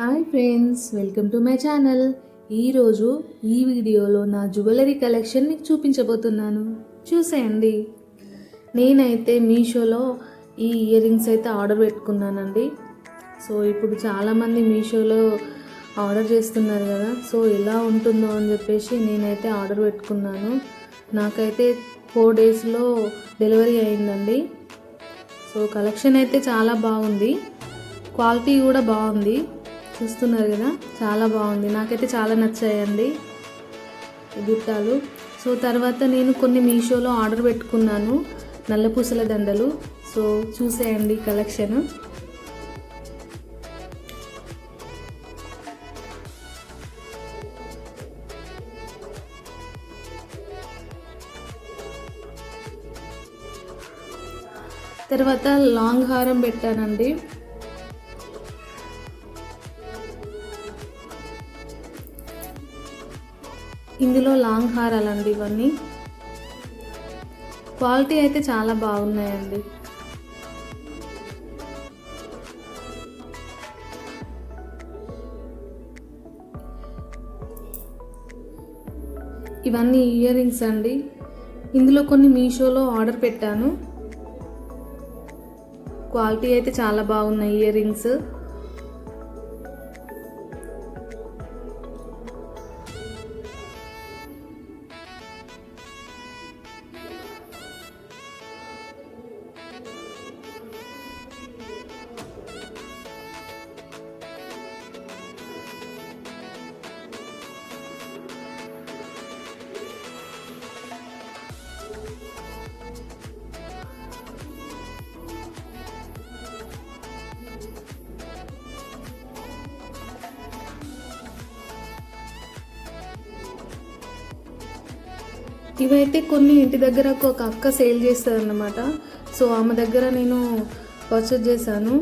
Hi friends welcome to my channel. ఈరోజు ఈ వీడియోలో నా జ్యువెలరీ కలెక్షన్ మీకు చూపించబోతున్నాను. చూసేయండి. నేనైతే మీషోలో ఈ ఇయర్ రింగ్స్ అయితే ఆర్డర్ పెట్టుకున్నానండి. సో ఇప్పుడు చాలామంది మీషోలో ఆర్డర్ చేస్తున్నారు కదా. సో ఎలా ఉంటుందో అని చెప్పేసి నేనైతే ఆర్డర్ పెట్టుకున్నాను. నాకైతే ఫోర్ డేస్లో డెలివరీ అయిందండి. సో కలెక్షన్ అయితే చాలా బాగుంది. క్వాలిటీ కూడా బాగుంది. చూస్తున్నారు కదా చాలా బాగుంది. నాకైతే చాలా నచ్చాయండి ఈ బుట్టాలు సో తర్వాత నేను కొన్ని మీషోలో ఆర్డర్ పెట్టుకున్నాను నల్లపూసల దండలు. సో చూసేయండి కలెక్షన్. తర్వాత లాంగ్ హారం పెట్టానండి. ఇందులో లాంగ్ హారాలండి ఇవన్నీ. క్వాలిటీ అయితే చాలా బాగున్నాయండి. ఇవన్నీ ఇయర్ రింగ్స్ అండి. ఇందులో కొన్ని మీషోలో ఆర్డర్ పెట్టాను. క్వాలిటీ అయితే చాలా బాగున్నాయి ఇయర్ రింగ్స్. ఇవైతే కొన్ని ఇంటి దగ్గర ఒక అక్క సేల్ చేస్తుందన్నమాట. సో ఆమె దగ్గర నేను పర్చేజ్ చేశాను.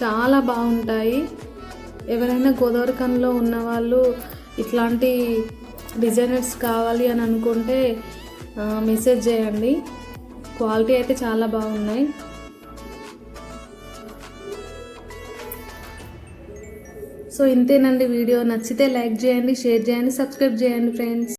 చాలా బాగుంటాయి. ఎవరైనా గోదావరిఖంలో ఉన్న వాళ్ళు ఇట్లాంటి డిజైనర్స్ కావాలి అని అనుకుంటే మెసేజ్ చేయండి. క్వాలిటీ అయితే చాలా బాగున్నాయి. సో ఇంతేనండి వీడియో. నచ్చితే లైక్ చేయండి షేర్ చేయండి సబ్స్క్రైబ్ చేయండి ఫ్రెండ్స్